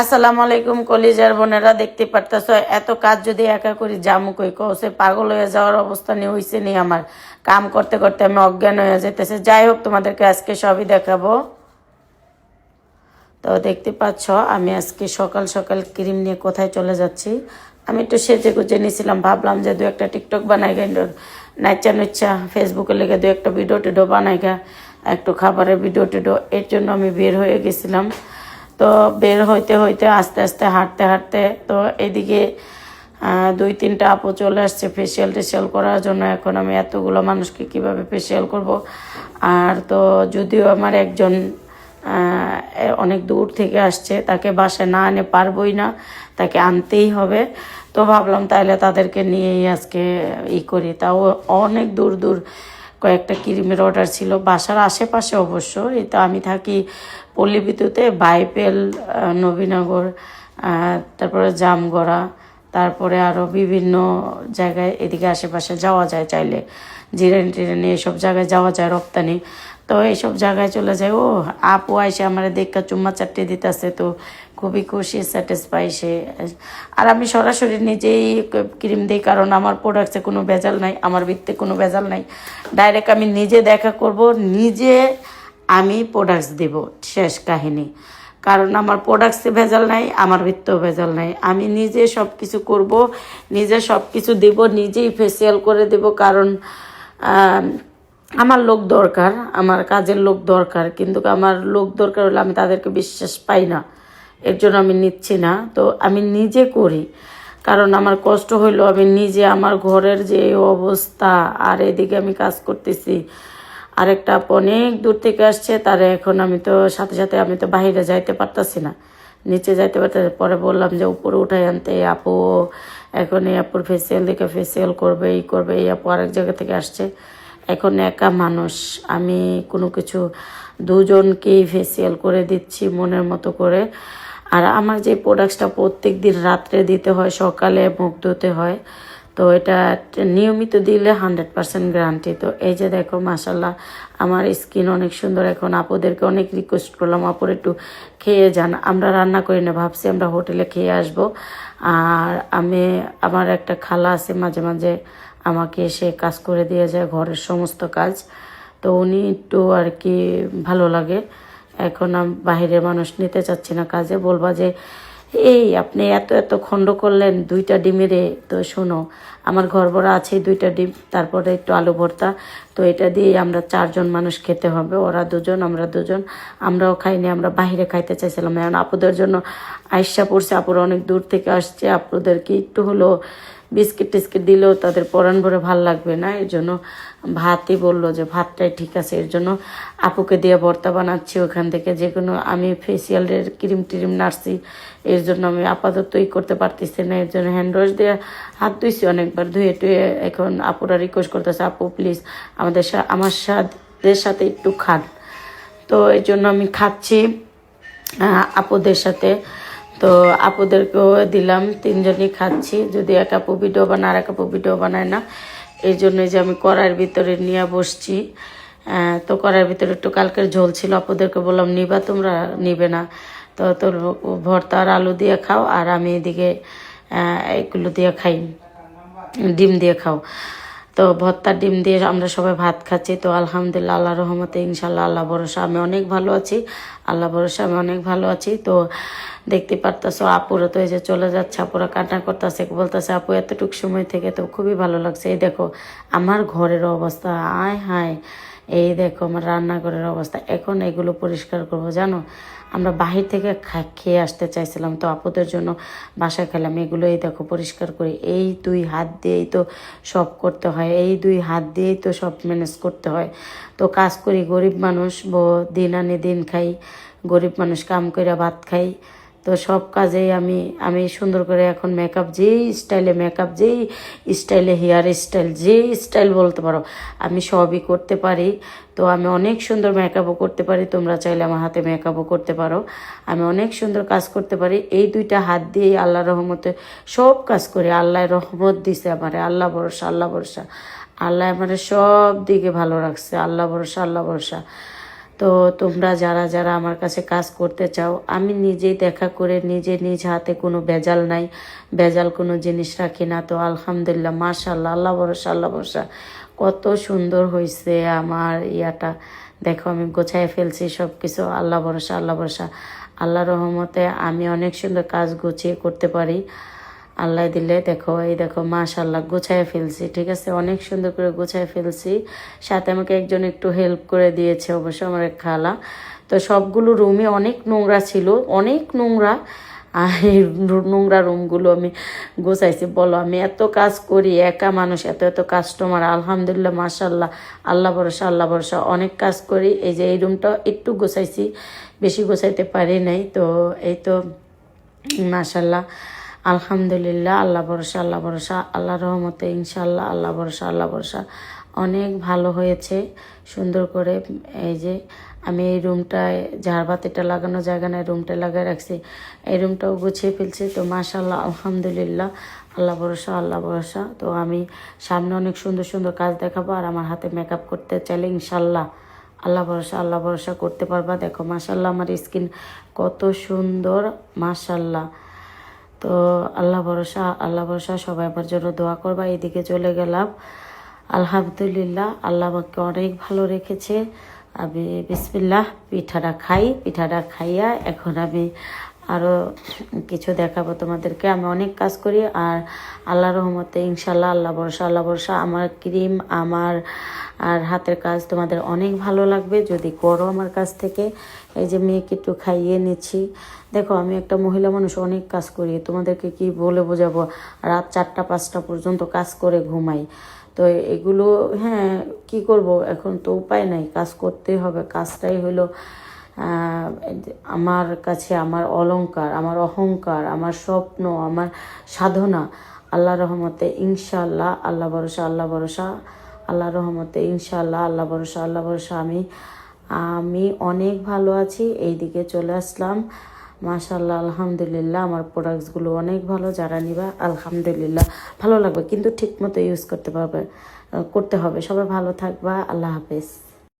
আসসালামু আলাইকুম, কলিজার বোনেরা, দেখতে পারতেছ? এত কাজ যদি একা করি, জামু কই কৌসে পাগল হয়ে যাওয়ার অবস্থা নিয়ে হইছে নি আমার। কাম করতে করতে আমি অজ্ঞান হয়ে যেতেছে যাই হোক, তোমাদেরকে আজকে সবই দেখাবো। তো দেখতে পাচ্ছ, আমি আজকে সকাল সকাল ক্রিম নিয়ে কোথায় চলে যাচ্ছি। আমি একটু সেজে গুজে নিয়েছিলাম ভাবলাম যে দু একটা টিকটক বানাই গা নাচা নুচ্চা ফেসবুকে লেগে দু একটা ভিডিও টিডিও বানাই গা, একটু খাবারের ভিডিও টিডিও। এর জন্য আমি বের হয়ে গেছিলাম। তো বের হইতে হইতে আস্তে আস্তে হাঁটতে হাঁটতে তো এদিকে দুই তিনটা আপু চলে আসছে ফেসিয়াল টেসিয়াল করার জন্য। এখন আমি এতগুলো মানুষকে কীভাবে ফেসিয়াল করব? আর তো যদিও আমার একজন অনেক দূর থেকে আসছে, তাকে বাসায় না আনে পারবই না, তাকে আনতেই হবে। তো ভাবলাম তাহলে তাদেরকে নিয়েই আজকে ই করি। তাও অনেক দূর দূর কয়েকটা ক্রিমের অর্ডার ছিল। বাসার আশেপাশে অবশ্য এই তো আমি থাকি পল্লী বিদ্যুতে বাইপেল নবীনগর তারপরে জামগড়া, তারপরে আরও বিভিন্ন জায়গায় এদিকে আশেপাশে যাওয়া যায় চাইলে। জিরেন টিরানি এসব জায়গায় যাওয়া যায়, রপ্তানি। তো এইসব জায়গায় চলে যায় ও, আপু আইসে আমার দেখা চুম্মা চারটে দিতেছে, তো খুবই খুশি স্যাটিসফাই সে, আর আমি সরাসরি নিজেই ক্রিম দিই, কারণ আমার প্রোডাক্টসে কোনো ভেজাল নাই, আমার ভিত্তে কোনো ভেজাল নাই। ডাইরেক্ট আমি নিজে দেখা করব, নিজে আমি প্রোডাক্টস দেব, শেষ কাহিনী। কারণ আমার প্রোডাক্টসে ভেজাল নাই, আমার ভিত্তেও ভেজাল নাই। আমি নিজে সব কিছু করব, নিজে সব কিছু দেব, নিজেই ফেসিয়াল করে দেব, কারণ আমার লোক দরকার, আমার কাজের লোক দরকার, কিন্তু আমার লোক দরকার হলে আমি তাদেরকে বিশ্বাস পাই না। এর জন্য আমি নিচ্ছি না। তো আমি নিজে করি। কারণ আমার কষ্ট হইল, আমি নিজে আমার ঘরের যে অবস্থা, আর এদিকে আমি কাজ করতেছি। আরেকটা অনেক দূর থেকে আসছে, তারে এখন আমি তো, সাথে সাথে আমি তো বাইরে যাইতে পারতাছি না। নিচে যাইতে পারতেছি পরে বললাম যে, উপরে উঠাই আনতে আপু এখন এই আপুর ফেসিয়াল দেখে ফেসিয়াল করবে, এই করবে, এই আপু আরেক জায়গা থেকে আসছে। এখন একা মানুষ। আমি কোনো কিছু, দুজনকেই ফেসিয়াল করে দিচ্ছি মনের মতো করে। আর আমার যে প্রোডাক্টসটা প্রত্যেক দিন রাত্রে দিতে হয়, সকালে মুখ ধুতে হয়, তো এটা নিয়মিত দিলে হান্ড্রেড পার্সেন্ট গ্যারান্টি তো এই যে দেখো মাসাল্লাহ আমার স্কিন অনেক সুন্দর। এখন আপুদেরকে অনেক রিকোয়েস্ট করলাম আপুর একটু খেয়ে যান। আমরা রান্না করি না, ভাবছি আমরা হোটেলে খেয়ে আসব। আর আমি, আমার একটা খালা আছে, মাঝে মাঝে আমাকে এসে কাজ করে দিয়ে যায়, ঘরের সমস্ত কাজ। তো উনি একটু আর কি ভালো লাগে। এখন বাহিরের মানুষ নিতে চাচ্ছি না কাজে। বলবা যে, এই আপনি এত এত খণ্ড করলেন দুইটা ডিমেরে তো শোনো, আমার ঘর ভরা আছে দুইটা ডিম, তারপরে একটু আলু ভর্তা। তো এটা দিয়ে আমরা চারজন মানুষ খেতে হবে। ওরা দুজন, আমরা দুজন। আমরাও খাইনি, আমরা বাইরে খাইতে চাইছিলাম। এখন আপুদের জন্য আইসা পড়ছে, আপুরা অনেক দূর থেকে আসছে। আপুদেরকে একটু হলো বিস্কিট টিস্কিট দিলেও তাদের পরাণ ভরে ভালো লাগবে না। এর জন্য ভাতই বলল যে, ভাতটাই ঠিক আছে। এর জন্য আপুকে দিয়ে ভর্তা বানাচ্ছি ওখান থেকে। যে কোনো আমি ফেসিয়ালের ক্রিম টিরিম নাড়ছি। এর জন্য আমি আপাতত ই করতে পারতেছি না। এর জন্য হ্যান্ড ওয়াশ দিয়ে হাত ধুইছি অনেকবার। ধুয়ে টুয়ে এখন আপুরা রিকোয়েস্ট করতেছে, আপু প্লিজ আমাদের আমার সাথে সাথে একটু খান। তো এই জন্য আমি খাচ্ছি। আপুদের সাথে তো আপুদেরকেও দিলাম, তিনজনই খাচ্ছি। যদি এক আপু ভিডিও বানায় আর এক আপু ভিডিও বানায় না, এই জন্যই যে আমি কড়াইয়ের ভিতরে নিয়ে বসছি। তো কড়াইয়ের ভিতরে একটু কালকের ঝোল ছিল, আপুদেরকে বললাম, নিবা, তোমরা নিবে না। তো তোর ভর্তা আর আলু দিয়ে খাও, আর আমি এদিকে এগুলো দিয়ে খাই, ডিম দিয়ে খাও। তো ভর্তা, ডিম দিয়ে আমরা সবাই ভাত খাচ্ছি। তো আলহামদুলিল্লাহ আল্লাহ রহমতে ইনশাল্লাহ আল্লাহ ভরসা, আমি অনেক ভালো আছি। আল্লাহ ভরসা, আমি অনেক ভালো আছি। তো দেখতে পারতেছো আপুরা তো এই যে চলে যাচ্ছে, আপুরা কান্না করতেছে, বলতেছে, আপু, এতটুকু সময় থেকে তো খুবই ভালো লাগছে। এই দেখো, আমার ঘরের অবস্থা, আয় হায়। এই দেখো আমার রান্নাঘরের অবস্থা। এখন এগুলো পরিষ্কার করব, জানো? আমরা বাহির থেকে খেয়ে আসতে চাইছিলাম, তো আপুদের জন্য বাসায় খেলাম। এগুলো এই দেখো পরিষ্কার করি। এই দুই হাত দিয়েই তো সব করতে হয়, এই দুই হাত দিয়েই তো সব ম্যানেজ করতে হয়। তো কাজ করি, গরিব মানুষ বো দিন আনি দিন খাই, গরিব মানুষ কাম করে ভাত খাই। তো সব কাজেই আমি আমি সুন্দর করে এখন মেকআপ যেই স্টাইলে মেকআপ যেই স্টাইলে হেয়ার স্টাইল যেই স্টাইল বলতে পারো, আমি সবই করতে পারি। তো আমি অনেক সুন্দর মেকআপও করতে পারি, তোমরা চাইলে আমার হাতে মেকআপও করতে পারো। আমি অনেক সুন্দর কাজ করতে পারি, এই দুইটা হাত দিয়েই আল্লাহ রহমতে সব কাজ করি। আল্লাহ রহমত দিছে আমারে, আল্লাহ ভরসা আল্লাহ ভরসা। আল্লাহ আমারে সব দিকে ভালো রাখছে, আল্লাহ ভরসা আল্লাহ ভরসা। তো তোমরা যারা যারা আমার কাছে কাজ করতে চাও, আমি নিজেই দেখা করে নিজে নিজ হাতে কোনো ভেজাল নাই, ভেজাল কোনো জিনিস রাখি না। তো আলহামদুলিল্লাহ মাশাল্লাহ আল্লাহ ভরসা আল্লাহ ভরসা। কত সুন্দর হয়েছে আমার ইয়াটা। দেখো, আমি গোছায় ফেলছি সব কিছু আল্লাহ ভরসা আল্লাহ ভরসা। আল্লাহ রহমতে আমি অনেক সুন্দর কাজ গুছিয়ে করতে পারি। আল্লাহ দিলে দেখো, এই দেখো মাশাল্লাহ গোছায় ফেলছি, ঠিক আছে? অনেক সুন্দর করে গোছায় ফেলছি। সাথে আমাকে একজন একটু হেল্প করে দিয়েছে অবশ্য আমার এক খালা। তো সবগুলো রুমে অনেক নোংরা ছিল, অনেক নোংরা। আর এই নোংরা রুমগুলো আমি গোছাইছি। বলো, আমি এত কাজ করি, একা মানুষ, এত এত কাস্টমার আলহামদুলিল্লাহ মাশাল্লাহ আল্লাহ ভরসা আল্লাহ ভরসা, অনেক কাজ করি। এই যে এই রুমটা একটু গোছাইছি, বেশি গোছাইতে পারি নাই, তো এই তো মাশাল্লাহ আলহামদুলিল্লাহ, আল্লাহ ভরসা আল্লাহ ভরসা, আল্লাহ রহমতে ইনশাল্লাহ আল্লাহ ভরসা আল্লাহ ভরসা। অনেক ভালো হয়েছে, সুন্দর করে এই যে আমি এই রুমটায় ঝাড়বাতিটা লাগানো জায়গা নাই, রুমটা লাগিয়ে রাখছি। এই রুমটাও গুছিয়ে ফেলছি, তো মাশাল্লাহ আলহামদুলিল্লাহ, আল্লাহ ভরসা আল্লাহ ভরসা। তো আমি সামনে অনেক সুন্দর সুন্দর কাজ দেখাবো আর আমার হাতে মেকআপ করতে চাইলে ইনশাল্লাহ আল্লাহ ভরসা আল্লাহ ভরসা করতে পারবা। দেখো মাশাল্লাহ আমার স্কিন কত সুন্দর মাশাল্লাহ তো আল্লাহ ভরসা আল্লাহ ভরসা, সবাই আমার জন্য দোয়া করবা। এদিকে চলে গেলাম। আলহামদুলিল্লাহ, আল্লাহ আমাকে অনেক ভালো রেখেছে। আমি বিসমিল্লাহ, পিঠাটা খাই, পিঠাটা খাইয়া এখন আমি আরও কিছু দেখাবো তোমাদেরকে। আমি অনেক কাজ করি আর আল্লাহ রহমতে ইনশাল্লাহ আল্লাহ ভরসা আল্লাহ ভরসা। আমার ক্রিম, আমার আর হাতের কাজ তোমাদের অনেক ভালো লাগবে। যদি করো আমার কাছ থেকে, এই যে মেয়েকে একটু খাইয়ে নিচ্ছি। দেখো, আমি একটা মহিলা মানুষ, অনেক কাজ করি। তোমাদেরকে কি বলে বোঝাবো? রাত চারটা, পাঁচটা পর্যন্ত কাজ করে ঘুমাই। তো এগুলো হ্যাঁ কি করব? এখন তো উপায় নাই। কাজ করতেই হবে। কাজটাই হলো আমার কাছে আমার অলংকার, আমার অহংকার, আমার স্বপ্ন, আমার সাধনা, আল্লাহ রহমতে ইনশাল্লাহ আল্লাহ ভরসা আল্লাহ ভরসা, আল্লাহ রহমতে ইনশাল্লাহ আল্লাহ ভরসা আল্লাহ ভরসা, আমি আমি অনেক ভালো আছি এই দিকে চলে আসলাম। মাশাল্লাহ আলহামদুলিল্লাহ, আমার প্রোডাক্টসগুলো অনেক ভালো, যারা নিবা, আলহামদুলিল্লাহ, ভালো লাগবে, কিন্তু ঠিক মতো ইউজ করতে পারবে, করতে হবে। সবাই ভালো থাকবা, আল্লাহ হাফেজ।